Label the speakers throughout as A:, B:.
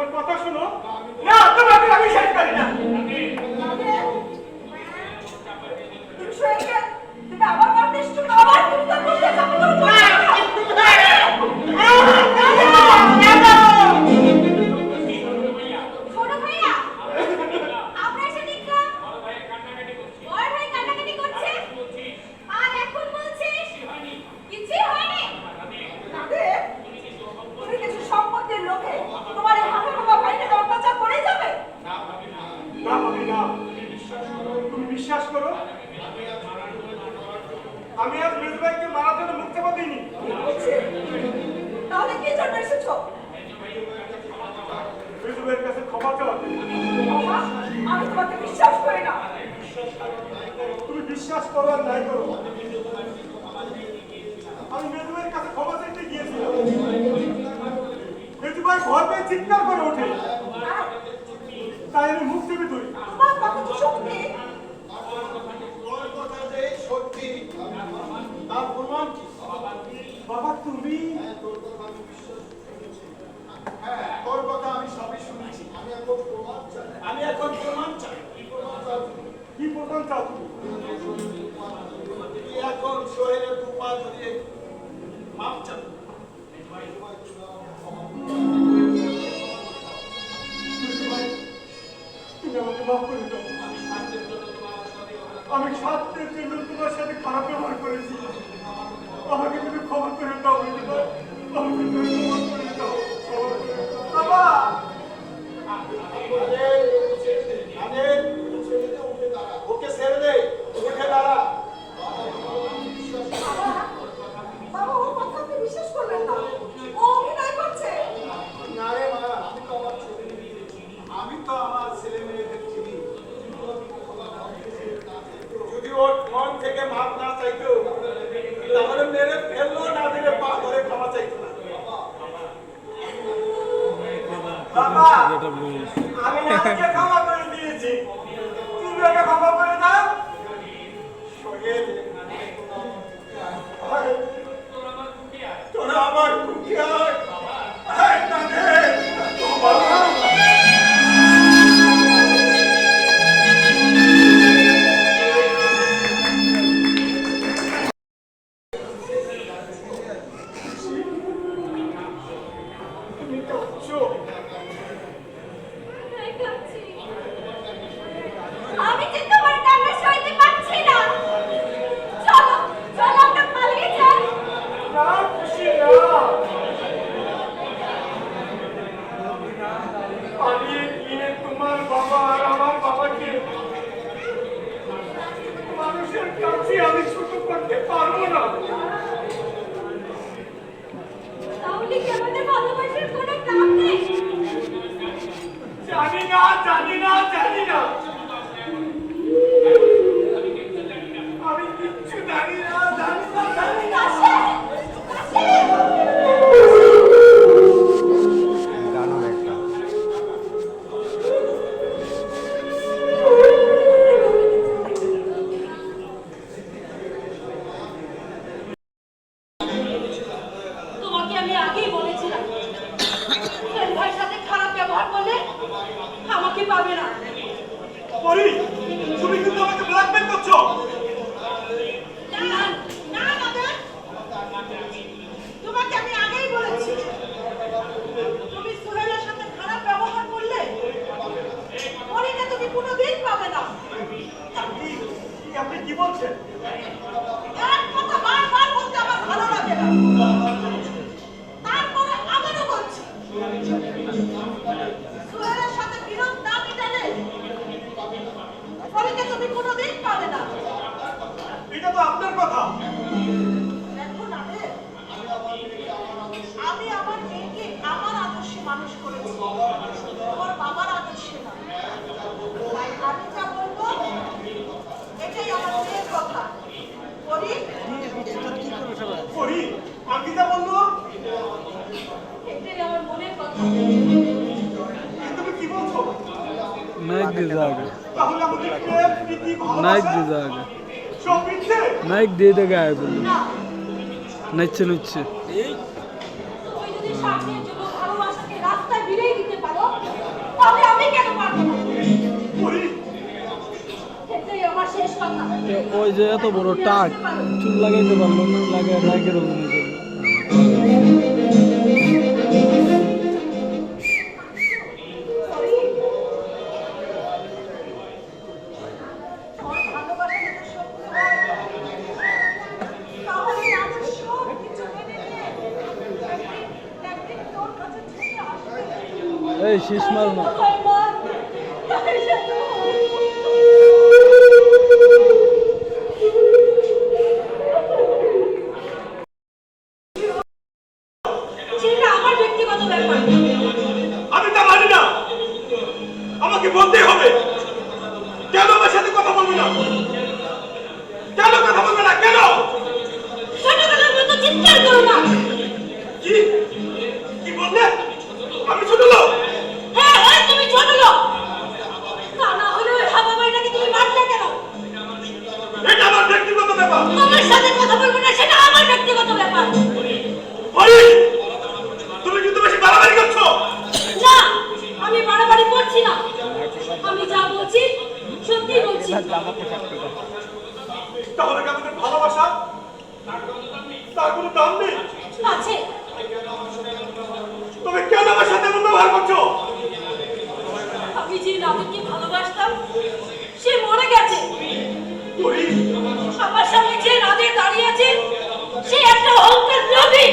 A: আমার কথা শোনো। না, তোমাকে আমি শেষ করি না।
B: তুমি আবার আমার দেশ আবার তুমি তো করতে চাও
A: আমি আজ মিসবাইকে মারার জন্য মুক্তি পাইনি
B: তাহলে কি জন্য এসেছ?
A: মিসবাইয়ের কাছে ক্ষমা চাও
B: আমি তোমাকে বিশ্বাস করি না।
A: তুমি বিশ্বাস করো আর নাই করো। আমি মেজুবের কাছে ক্ষমা চাইতে গিয়েছিলাম। মেজুবাই ভয় পেয়ে চিৎকার করে ওঠে।
B: হ্যাঁ।
A: তাই আমি মুখ চেপে ধরি। বাবা তুমি? হ্যাঁ, তোর কথা আমি বিশ্বাস
C: হ্যাঁ তোর কথা আমি সবই শুনেছি। আমি এখন প্রমাণ চাই। আমি এখন প্রমাণ চাই। কি প্রমাণ চাও?
A: কি চাও তুমি?
C: এখন শহরে দু পা ধরিয়ে মাপ চাও।
A: মেজু ভাই তুমি আমাকে মাফ করে দাও। আমি স্বার্থের জন্য তোমার সাথে খারাপ ব্যবহার করেছি। আমাকে তুমি ক্ষমা করে দাও মেজু ভাই আমাকে তুমি ক্ষমা করে দাও ক্ষমা করে দাও। বাবা আরে,
D: আমি
A: নামকে ক্ষমা করে দিয়েছি। তুমি ওকে ক্ষমা করে দাও। সোহেল
C: আমার
A: কুকিয়ার জানি না জানি না জানি না
B: ভালো তাহলে আমি কেন পারব না
A: পরি
E: এটাই আমার শেষ
B: কথা
D: তো ওই যে এত বড় টাক, চুল লাগাইতে পারল না লাগাই নায়কের অভিনয় এই শীষ
E: মারো না।
A: আমাকে বলতেই হবে। কেন আমার সাথে কথা বলবে না? কেন কথা বলবে না? কেন? কি বললে? আমি ছোট লোক।
E: হ্যাঁ হ্যাঁ তুমি ছোট লোক। তা না হলে হাবা ভাইটাকে তুমি মারলে কেন?
A: এটা আমার ব্যক্তিগত ব্যাপার।
E: আমার সাথে কথা বলব না সেটা আমার ব্যক্তিগত ব্যাপার।
A: হরি তুমি কিন্তু বেশি বাড়াবাড়ি করছ।
E: না আমি বাড়াবাড়ি করছি না। আমি যা বলছি সত্যি বলছি।
A: তাহলে ভালোবাসা? তার কোনো দাম নেই।
E: আছে
A: তবে কেন আমার সাথে এমন ব্যবহার করছ?
E: আমি যে নাবিককে ভালোবাসতাম সে মরে গেছে। আমার সামনে যে রাজে দাঁড়িয়ে আছে সে একটা অহংকার নবী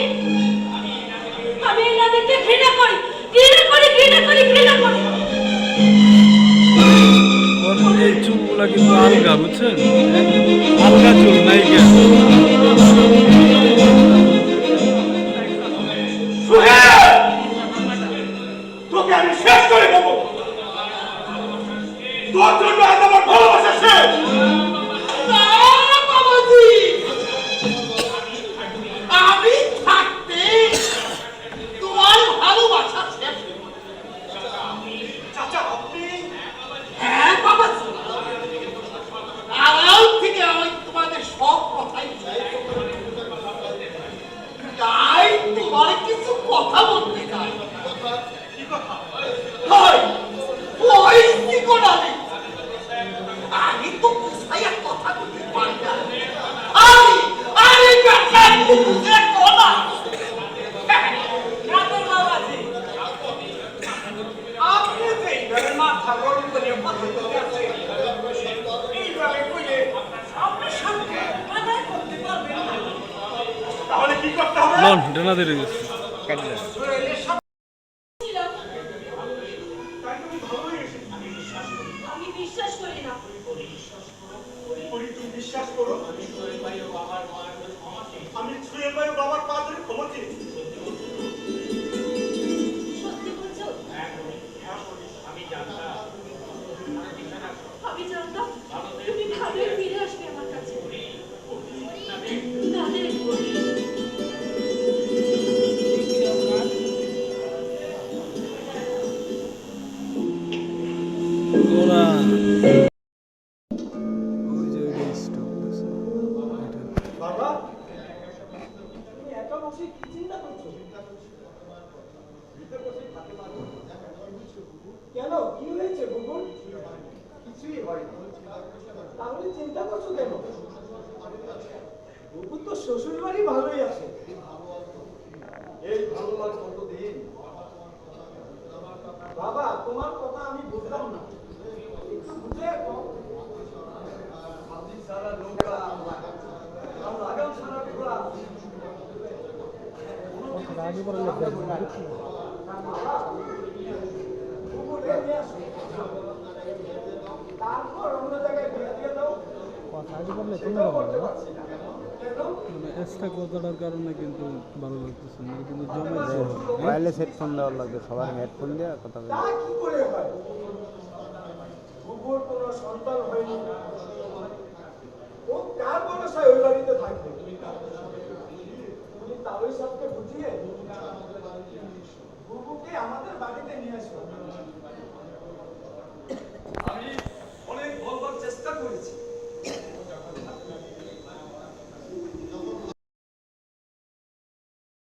E: আমি এই নাবিককে ঘৃণা করি ঘৃণা করি ঘৃণা করি ঘৃণা করি।
D: ওর
E: এই
D: চুলগুলা কিন্তু
E: আলগা
D: বুঝছেন?
F: আলগা
D: চুল নাইকা সুহেল
G: আমি থাকতে তোমার ভালোবাসা শেষ
A: চাচা আপনি
G: থেকে আমি তোমাদের সব কথাই
A: আমি তুমি বিশ্বাস করো আমি সুহেল ভাই বাবার পা ধরে ক্ষমা
H: বসে কি চিন্তা করছ? কেন? কি হয়েছে গুগল কিছুই হয়নি। তাহলে চিন্তা করছ কেন? বুবুল তো শ্বশুর বাড়ি ভালোই আছে। এই ভালো আর কতদিন বাবা তোমার কথা আমি বুঝলাম না একটু বুঝে কও। সারা নৌকা আর লাগাম সারা টুকরা
D: আগে পরে কথা বললে কেন
H: মানে
D: এক্সট্রা কথাটার কারণে কিন্তু ভালো লাগতেছে না কিন্তু জমাইছে মোবাইলে
I: হেডফোন দেওয়ার লাগবে সবার হেডফোন দিয়ে কথা বলে
H: কি করে হয়? সন্তান হয়নি ও কার ভরসায় ওই বাড়িতে থাকবে তুমি বুবুকে আমাদের বাড়িতে নিয়ে আসো।